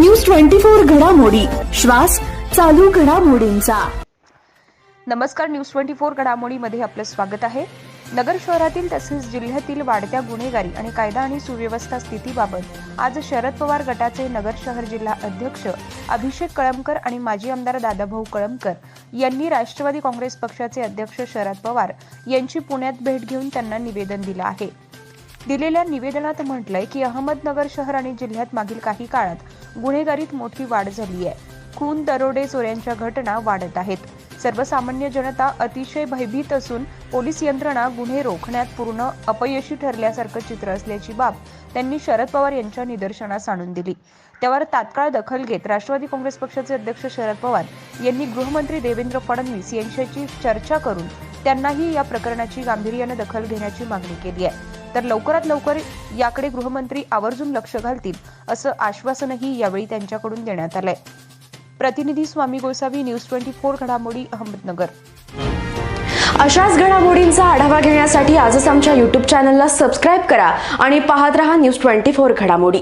News twenty four घडामोडी. श्वास चालू घडामोडींचा. नमस्कार न्यूज ट्वेंटी फोर घडामोडीमध्ये आपलं स्वागत आहे. नगर शहरातील तसेच जिल्ह्यातील वाढत्या गुन्हेगारी आणि कायदा आणि सुव्यवस्था स्थितीबाबत आज शरद पवार गटाचे नगर शहर जिल्हा अध्यक्ष अभिषेक कळमकर आणि माजी आमदार दादाभाऊ कळमकर यांनी राष्ट्रवादी काँग्रेस पक्षाचे अध्यक्ष शरद पवार यांची पुण्यात भेट घेऊन त्यांना निवेदन दिलं आहे. दिलेल्या निवेदनात म्हटलंय की अहमदनगर शहर आणि जिल्ह्यात मागील काही काळात गुन्हेगारीत मोठी वाढ झाली आहे. खून दरोडे चोऱ्यांच्या घटना वाढत आहेत. सर्वसामान्य जनता अतिशय भयभीत असून पोलीस यंत्रणा गुन्हे रोखण्यात पूर्ण अपयशी ठरल्यासारखं चित्र असल्याची बाब त्यांनी शरद पवार यांच्या निदर्शनास आणून दिली. त्यावर तात्काळ दखल घेत राष्ट्रवादी काँग्रेस पक्षाचे अध्यक्ष शरद पवार यांनी गृहमंत्री देवेंद्र फडणवीस यांच्याशी चर्चा करून त्यांनाही या प्रकरणाची गांभीर्यानं दखल घेण्याची मागणी केली आहे. तर लवकरात लवकर याकडे गृहमंत्री आवर्जून लक्ष घालतील असं आश्वासनही यावेळी त्यांच्याकडून देण्यात आलंय. प्रतिनिधी Swami Gosavi news twenty four घडामोडी अहमदनगर. अशाच घडामोडींचा आढावा घेण्यासाठी आजच आमच्या यूट्यूब चॅनलला सबस्क्राईब करा आणि पाहत रहा न्यूज ट्वेंटी फोर घडामोडी.